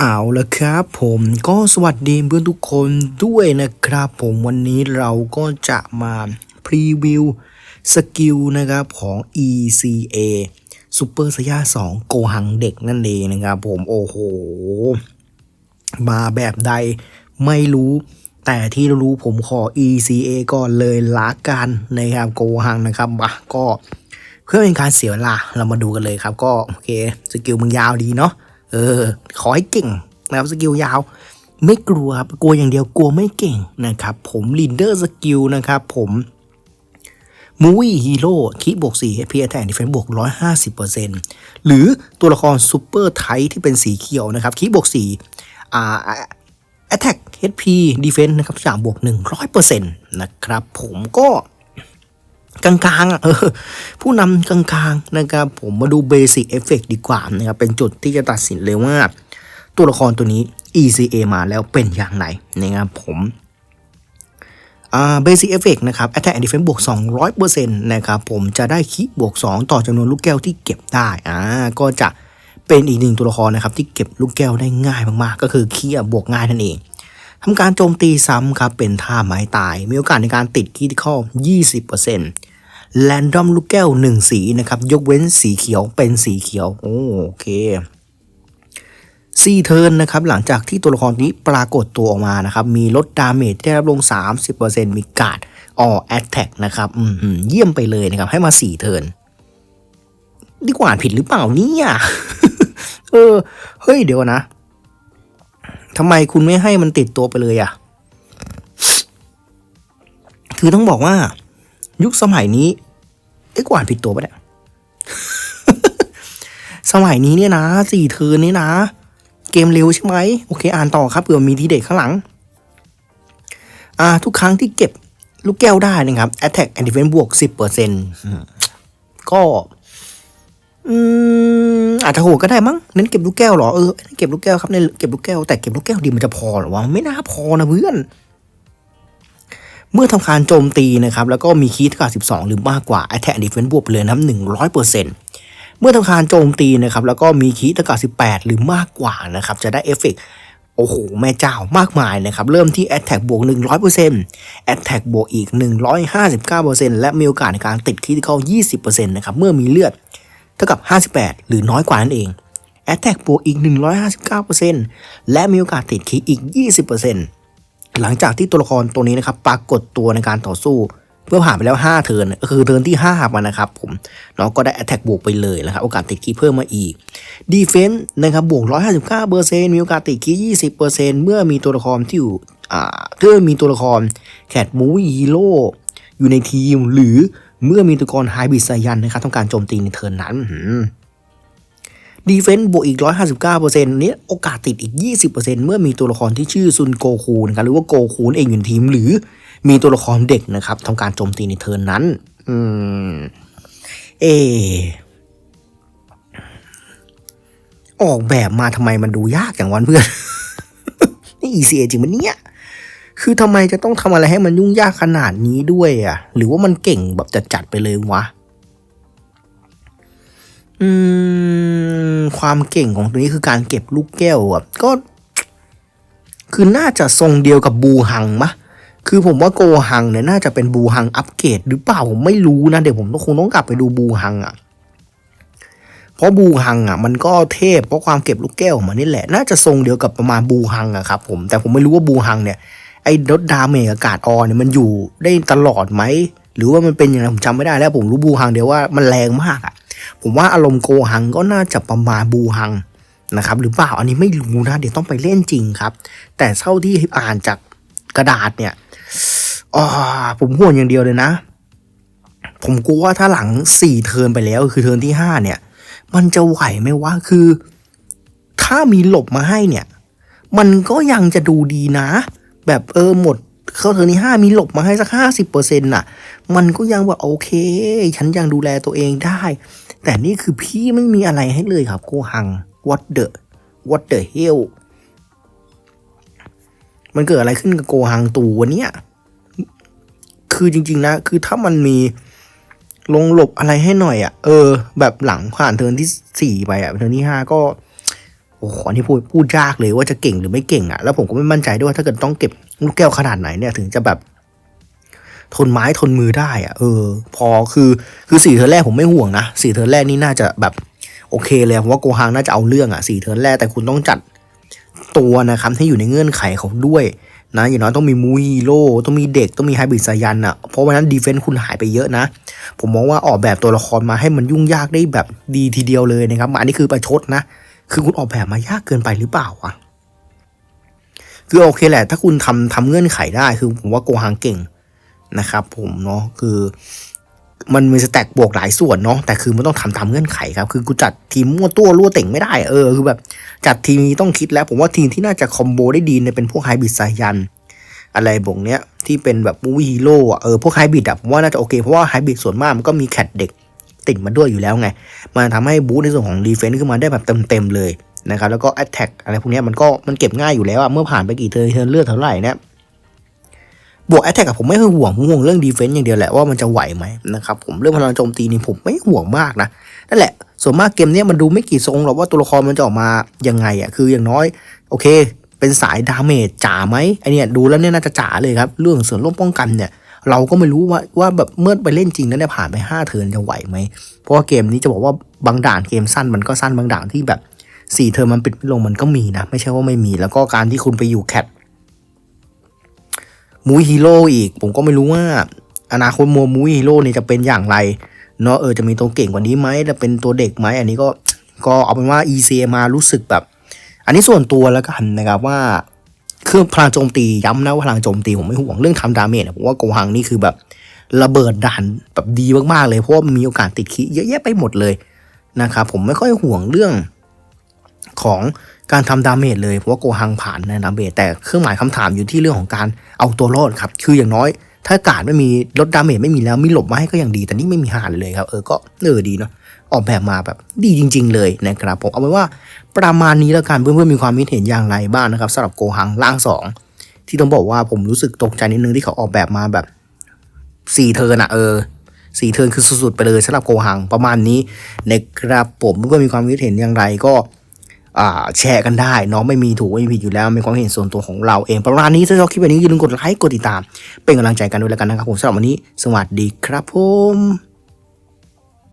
เอาละครับผมก็สวัสดีเพื่อนทุกคนด้วยนะครับผมวันนี้เราก็จะมาพรีวิวสกิลนะครับของ ECA Super s a i y a 2โกหังเด็กนั่นเองนะครับผมโอ้โห มาแบบใดไม่รู้ แต่ที่รู้ผมขอ ECA ก่อนเลยละกันนะครับโกหังนะครับมาก็เพื่อเป็นการเสียเวลาเรามาดูกันเลยครับ ก็โอเคสกิลมึงยาวดีเนาะ เออ ขอให้เก่งนะครับสกิลยาว ไม่กลัวครับกลัวอย่างเดียวกลัวไม่เก่งนะครับ ผมลินเดอร์สกิลนะครับ ผมมูวี่ฮีโร่คีบวก4 p พีแทนดิเฟนบวก 150%หรือตัวละครซูเปอร์ไทที่เป็นสีเขียวนะครับคีบวก4อ่า Attack HP Defense นะครับสามบวก 100%นะครับ ผมก็ กลางๆอะผู้นำกลางๆนะครับผมมาดูเบสิ c เอฟเฟกดีกว่านะครับเป็นจุดที่จะตัดสินเลยว่า ตัวละครตัวนี้ ECA มาแล้วเป็นอย่างไรนะครับผมเบสิ c เอฟเฟกนะครับ Attack and Defense บวก 200%นะครับผมจะได้คิบวก 2 ต่อจำนวนลูกแก้วที่เก็บได้อ่าก็จะเป็นอีกหนึ่งตัวละครนะครับที่เก็บลูกแก้วได้ง่ายมากๆ ก็คือคีบวกง่ายนั่นเองทำการโจมตีซ้ำครับเป็นท่าไม้ตาย มีโอกาสในการติดคีที่ข้อ20% แรนดอมลูกแก้ว 1 สีนะครับ ยกเว้นสีเขียวเป็นสีเขียว โอเคซีเทิร์นนะครับหลังจากที่ตัวละครนี้ปรากฏตัวออกมานะครับ มีลดดาเมจได้รับลง 30%มีการ์ดออแอตแทกนะครับอืมเยี่ยมไปเลยนะครับ ให้มา4เทิร์นดีกว่าผิดหรือเปล่าเนี่ยเออ เฮ้ยเดี๋ยวนะทำไมคุณไม่ให้มันติดตัวไปเลยอะ่ะ คือต้องบอกว่า ยุคสมัยนี้ ไอ้กวานผิดตัวปะเนี่ยสมัยนี้เนี่ยนะสี่เทิร์นนี่นะ เกมเร็วใช่ไหมโอเค อ่านต่อครับเผื่อมีทีเด็ดข้างหลัง อ่า ทุกครั้งที่เก็บลูกแก้วได้นะครับ Attack and Defense บวก 10%ก็อืมอาจจะโหก็ได้มั้งเน้นเก็บลูกแก้วเหรอเออเก็บลูกแก้วครับเน้นเก็บลูกแก้วแต่เก็บลูกแก้วดีมันจะพอหรอวะไม่น่าพอนะเพื่อน เมื่อทำการโจมตีนะครับแล้วก็มีคีย์เท่ากับ12 หรือมากกว่า Attack Defense บวกไปเลยนะ100%เมื่อทำการโจมตีนะครับแล้วก็มีคีย์เท่ากับ18 หรือมากกว่านะครับจะได้เอฟเฟกต์โอ้โห แม่เจ้ามากมายนะครับเริ่มที่ Attack บวก 100% Attack บวกอีก 159%และมีโอกาสในการติดคีย์เข้า20%นะครับเมื่อมีเลือดเท่ากับ 58 หรือน้อยกว่านั่นเอง Attack บวกอีก 159%และมีโอกาสติดคีย์อีก 20% หลังจากที่ตัวละครตัวนี้นะครับปรากฏตัวในการต่อสู้เมื่อผ่านไปแล้ว 5 เทิร์นก็คือเทิร์นที่ 5 มานะครับผมน้องก็ได้ Attack บวกไปเลยนะครับโอกาสติดคีเพิ่มมาอีก Defense นะครับบวก 159%มีโอกาสติดคีย์20%เมื่อมีตัวละครที่อยู่อ่าเมื่อมีตัวละครแคทมูฮีโร่อยู่ในทีม หรือเมื่อมีตัวละครไฮบิสไซยันนะครับต้องการโจมตีในเทิร์นนั้น ดีเฟนต์บวกอีก 159%นี้โอกาสติดอีก 20%เมื่อมีตัวละครที่ชื่อซุนโกคูนะครับหรือว่าโกคูนเองอยู่ในทีม หรือมีตัวละครเด็กนะครับทำการโจมตีในเทิร์นนั้น อืม เอ ออกแบบมาทำไมมันดูยากอย่างวันเพื่อน นี่ ECA จริงมันเนี่ยคือทำไมจะต้องทำอะไรให้มันยุ่งยากขนาดนี้ด้วยอะ หรือว่ามันเก่งแบบจัดๆไปเลยวะ อืม ความเก่งของตัวนี้คือการเก็บลูกแก้วอะก็ คือน่าจะทรงเดียวกับบูฮังมะ คือผมว่าโกฮังเนี่ยน่าจะเป็นบูฮังอัปเกรดหรือเปล่าผมไม่รู้นะ เดี๋ยวผมต้องคงต้องกลับไปดูบูฮังอะ เพราะบูฮังอะ มันก็เทพเพราะความเก็บลูกแก้วมันนี่แหละ น่าจะทรงเดียวกับประมาณบูฮังอะครับ ผม แต่ผมไม่รู้ว่าบูฮังเนี่ยไอ้ลดดาเมจอากาศออนเนี่ยมันอยู่ได้ตลอดไหม หรือว่ามันเป็นอย่างไรผมจำไม่ได้แล้วผมรู้บูฮังเดียวว่ามันแรงมากอะ ผมว่าอารมณ์โกฮังก็น่าจะประมาณบูฮังนะครับหรือเปล่าอันนี้ไม่รู้นะ เดี๋ยวต้องไปเล่นจริงครับ แต่เท่าที่อ่านจากกระดาษเนี่ยอ๋อผมห่วงอย่างเดียวเลยนะ ผมกลัวว่าถ้าหลังสี่เทินไปแล้วคือเทินที่ห้าเนี่ย มันจะไหวไหมวะคือ ถ้ามีหลบมาให้เนี่ย มันก็ยังจะดูดีนะ แบบเออหมด เข้าเทอร์นี้ห้ามีหลบมาให้สักห้าสิบเปอร์เซ็นต์น่ะ มันก็ยังแบบโอเค ฉันยังดูแลตัวเองได้ แต่นี่คือพี่ไม่มีอะไรให้เลยครับโกหัง what the what the hell มันเกิดอะไรขึ้นกับโกหังตูวันเนี้ยคือจริง ๆ นะ คือถ้ามันมีลงหลบอะไรให้หน่อยอะ่ะ เออ แบบหลังผ่านเทิร์นที่สี่ไปอะ่ะเทิร์นที่ห้าก็ โอ้โหอันนี้พูดพูดยากเลยว่าจะเก่งหรือไม่เก่งอะแล้วผมก็ไม่มั่นใจด้วยว่าถ้าเกิดต้องเก็บลูกแก้วขนาดไหนเนี่ยถึงจะแบบทนไม้ทนมือได้อะเออ พอคือคือสี่เทิร์แรกผมไม่ห่วงนะสี่เทิร์แรกนี่น่าจะแบบโอเคเลยผมว่าโกฮังน่าจะเอาเรื่องอะสี่เทิร์แรกแต่คุณต้องจัดตัวนะครับให้อยู่ในเงื่อนไขเขาด้วยนะอย่างน้อยต้องมีมูฮีโร่ต้องมีเด็กต้องมีไฮบริดสายันอะเพราะวันนั้นดีเฟนต์คุณหายไปเยอะนะ ผมมองว่าออกแบบตัวละครมาให้มันยุ่งยากได้แบบดีทีเดียวเลยนะครับอันนี้คือประชดนะ คือคุณออกแบบมายากเกินไปหรือเปล่าอะคือโอเคแหละ ถ้าคุณทำทำเงื่อนไขได้คือผมว่าโกฮังเก่งนะครับ ผมเนาะคือมันมีสแต็กบวกหลายส่วนเนาะแต่คือมันต้องทำตามเงื่อนไขครับ คือกูจัดทีมมั่วตัวรั่วเต่งไม่ได้เออคือแบบจัดทีมนี้ต้องคิดแล้ว ผมว่าทีมที่น่าจะคอมโบได้ดีเนี่ยเป็นพวกไฮบิดสายัน อะไรบงเนี้ยที่เป็นแบบมูวี่ฮีโร่อะเออพวกไฮบิดอะผมว่าน่าจะโอเคเพราะว่าไฮบิดส่วนมากมันก็มีแคดเด็ก ติดมาด้วยอยู่แล้วไง มันทำให้บูสในส่วนของดีเฟนซ์ขึ้นมาได้แบบเต็มๆเลยนะครับแล้วก็แอตแทกอะไรพวกนี้มันก็มันเก็บง่ายอยู่แล้วอะเมื่อผ่านไปกี่เทิร์นเทิร์นเลือดเท่าไหร่เนี่ยบวกแอตแทกกับผมไม่ค่อยห่วงผมห่วงเรื่องดีเฟนซ์อย่างเดียวแหละว่ามันจะไหวไหมนะครับผมเรื่องพลังโจมตีนี่ผมไม่ห่วงมากนะนั่นแหละส่วนมากเกมเนี้ยมันดูไม่กี่ทรงหรอกว่าตัวละครมันจะออกมายังไงอะคืออย่างน้อย โอเค เป็นสายดาเมจจ๋าไหมไอเนี่ยดูแล้วเนี่ยน่าจะจ๋าเลยครับเรื่องส่วนร่วมป้องกันเนี่ย เราก็ไม่รู้ว่าว่าแบบเมื่อไปเล่นจริงแล้วเนี่ยผ่านไป5เทิร์นจะไหวไหมเพราะว่าเกมนี้จะบอกว่าบางด่านเกมสั้นมันก็สั้นบางด่านที่แบบ4เทิร์นมันปิดไม่ลงมันก็มีนะ ไม่ใช่ว่าไม่มี แล้วก็การที่คุณไปอยู่แคทมูฮีโร่อีก ผมก็ไม่รู้ว่า อนาคตมัวมูฮีโร่เนี่ยจะเป็นอย่างไรเนาะเออจะมีตัวเก่งกว่านี้ไหมจะเป็นตัวเด็กไหมอันนี้ก็ก็เอาเป็นว่า EC มารู้สึกแบบ อันนี้ส่วนตัวแล้วกันนะครับว่า เครื่องพลังโจมตีย้ำนะว่าพลังโจมตีผมไม่ห่วงเรื่องทำดาเมจผมว่าโกฮังนี่คือแบบระเบิดด่านแบบดีมากๆเลยเพราะว่ามันมีโอกาสติดคีเยอะแยะไปหมดเลยนะครับผมไม่ค่อยห่วงเรื่องของการทำดาเมจเลยเพราะว่าโกฮังผ่านในดาเมจแต่เครื่องหมายคำถามอยู่ที่เรื่องของการเอาตัวรอดครับ คืออย่างน้อย ถ้าการไม่มีลดดาเมจไม่มีแล้วมีหลบมาให้ก็ยังดี แต่นี่ไม่มีหานเลยครับเออก็เออดีเนาะ ออกแบบมาแบบดีจริง ๆ เลยนะครับผมเอาไว้ว่าประมาณนี้แล้วกันเพื่อนๆมีความคิดเห็นอย่างไรบ้างนะครับสำหรับโกฮังล่างสองที่ต้องบอกว่าผมรู้สึกตกใจนิดนึงที่เขาออกแบบมาแบบสี่เทิร์นอะเออสี่เทิร์นคือสุดๆไปเลยสำหรับโกฮังประมาณนี้นะครับผมเพื่อนๆมีความคิดเห็นอย่างไรก็แชร์กันได้เนาะไม่มีถูกไม่มีผิดอยู่แล้วเป็นความเห็นส่วนตัวของเราเองประมาณนี้ถ้าชอบคลิปแบบนี้อย่าลืมกดไลค์กดติดตาม เป็นกำลังใจกันด้วยแล้วกันนะครับผมสำหรับวันนี้ สวัสดีครับผม